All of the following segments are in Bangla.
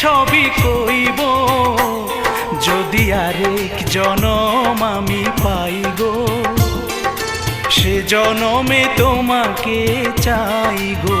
সবই কইব। যদি আরেক জনম আমি পাই গো সে জনমে তোমাকে চাই গো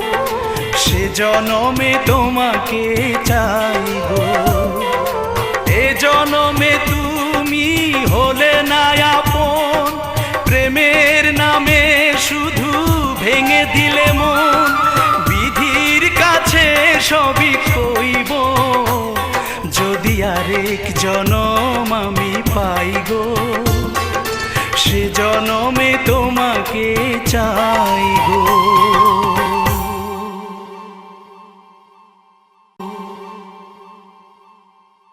জনমে তোমাকে চাই গো। এ জনমে তুমি হলে না আপন, প্রেমের নামে শুধু ভেঙে দিলে মন, বিধির কাছে সবই কইব। যদি আরেক জনম আমি পাই সে জনমে তোমাকে চাই।